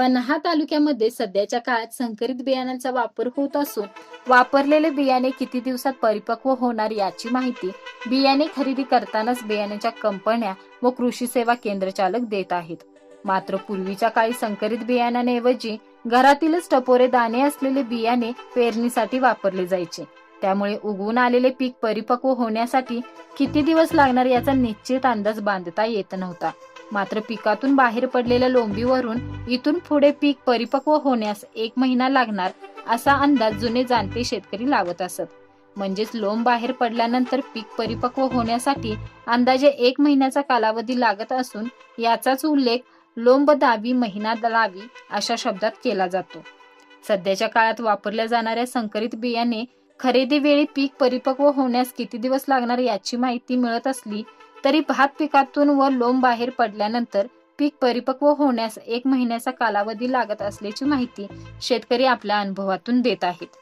पन्हा तालुक्यामध्ये सध्याच्या काळात संकरित बियाण्यांचा वापर होत असून वापरलेले बियाणे किती दिवसात परिपक्व होणार याची माहिती बियाणे खरेदी करतानाच बियाण्याच्या कंपन्या व कृषी सेवा केंद्र चालक देत आहेत. मात्र पूर्वीच्या काळी संकरित बियाण्याऐवजी घरातीलच टपोरे दाणे असलेले बियाणे पेरणीसाठी वापरले जायचे. त्यामुळे उगवून आलेले पीक परिपक्व होण्यासाठी किती दिवस लागणार याचा निश्चित अंदाज बांधता येत नव्हता. मात्र पिकातून बाहेर पडलेल्या लोंबीवरून इथून पुढे पीक परिपक्व होण्यास एक महिना लागणार असा अंदाज जुने जाणते शेतकरी लावत असत. म्हणजेच लोंब बाहेर पडल्यानंतर पीक परिपक्व होण्यासाठी अंदाजे एक महिन्याचा कालावधी लागत असून याचाच उल्लेख लोंब दावी महिना दावी अशा शब्दात केला जातो. सध्याच्या काळात वापरल्या जाणाऱ्या संकरित बियाणे खरेदी वेळी पीक परिपक्व होण्यास किती दिवस लागणार याची माहिती मिळत असली तरी भात पिकातून व लोंब बाहेर पडल्यानंतर पीक परिपक्व होण्यास एक महिन्याचा कालावधी लागत असल्याची माहिती शेतकरी आपल्या अनुभवातून देत आहेत.